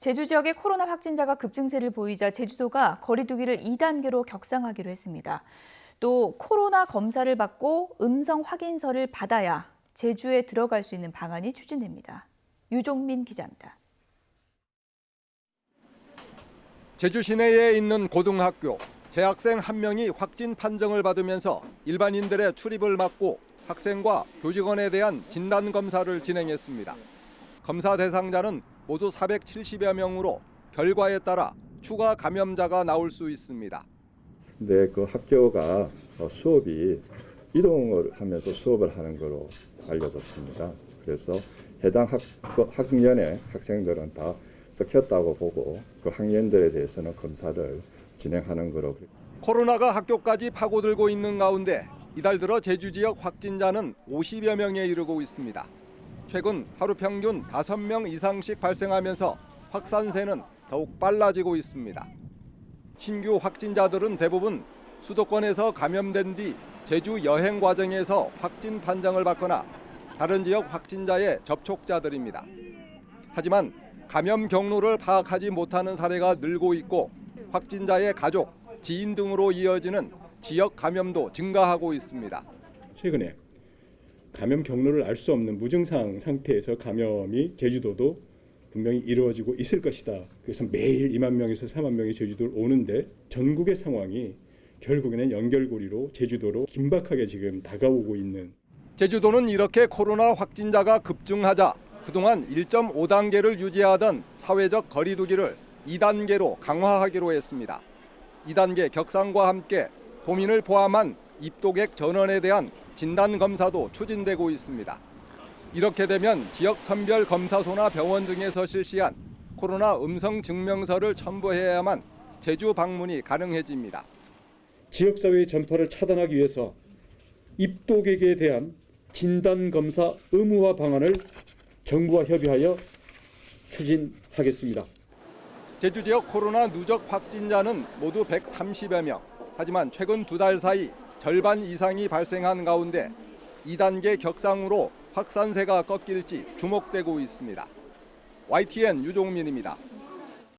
제주 지역의 코로나 확진자가 급증세를 보이자 제주도가 거리두기를 2단계로 격상하기로 했습니다. 또 코로나 검사를 받고 음성 확인서를 받아야 제주에 들어갈 수 있는 방안이 추진됩니다. 유종민 기자입니다. 제주 시내에 있는 고등학교 재학생 한 명이 확진 판정을 받으면서 일반인들의 출입을 막고 학생과 교직원에 대한 진단 검사를 진행했습니다. 검사 대상자는 모두 470여 명으로 결과에 따라 추가 감염자가 나올 수 있습니다. 근데 그 학교가 어, 수업이 이동을 하면서 수업을 하는 거로 알려졌습니다. 그래서 해당 학, 그 학년의 학생들은 다 섞였다고 보고 그 학년들에 대해서는 검사를 진행하는 거로 코로나가 학교까지 파고들고 있는 가운데 이달 들어 제주 지역 확진자는 50여 명에 이르고 있습니다. 최근 하루 평균 5명 이상씩 발생하면서 확산세는 더욱 빨라지고 있습니다. 신규 확진자들은 대부분 수도권에서 감염된 뒤 제주 여행 과정에서 확진 판정을 받거나 다른 지역 확진자의 접촉자들입니다. 하지만 감염 경로를 파악하지 못하는 사례가 늘고 있고 확진자의 가족, 지인 등으로 이어지는 지역 감염도 증가하고 있습니다. 최근에 감염 경로를 알 수 없는 무증상 상태에서 감염이 제주도도 분명히 이루어지고 있을 것이다. 그래서 매일 2만 명에서 4만 명이 제주도를 오는데 전국의 상황이 결국에는 연결고리로 제주도로 긴박하게 지금 다가오고 있는 제주도는 이렇게 코로나 확진자가 급증하자 그동안 1.5단계를 유지하던 사회적 거리두기를 2단계로 강화하기로 했습니다. 2단계 격상과 함께 도민을 포함한 입도객 전원에 대한 진단 검사도 추진되고 있습니다. 이렇게 되면 지역 선별 검사소나 병원 등에서 실시한 코로나 음성 증명서를 첨부해야만 제주 방문이 가능해집니다. 지역사회의 전파를 차단하기 위해서 입도객에 대한 진단 검사 의무화 방안을 정부와 협의하여 추진하겠습니다. 제주 지역 코로나 누적 확진자는 모두 130여 명. 하지만 최근 두 달 사이 절반 이상이 발생한 가운데 2단계 격상으로 확산세가 꺾일지 주목되고 있습니다. YTN 유종민입니다.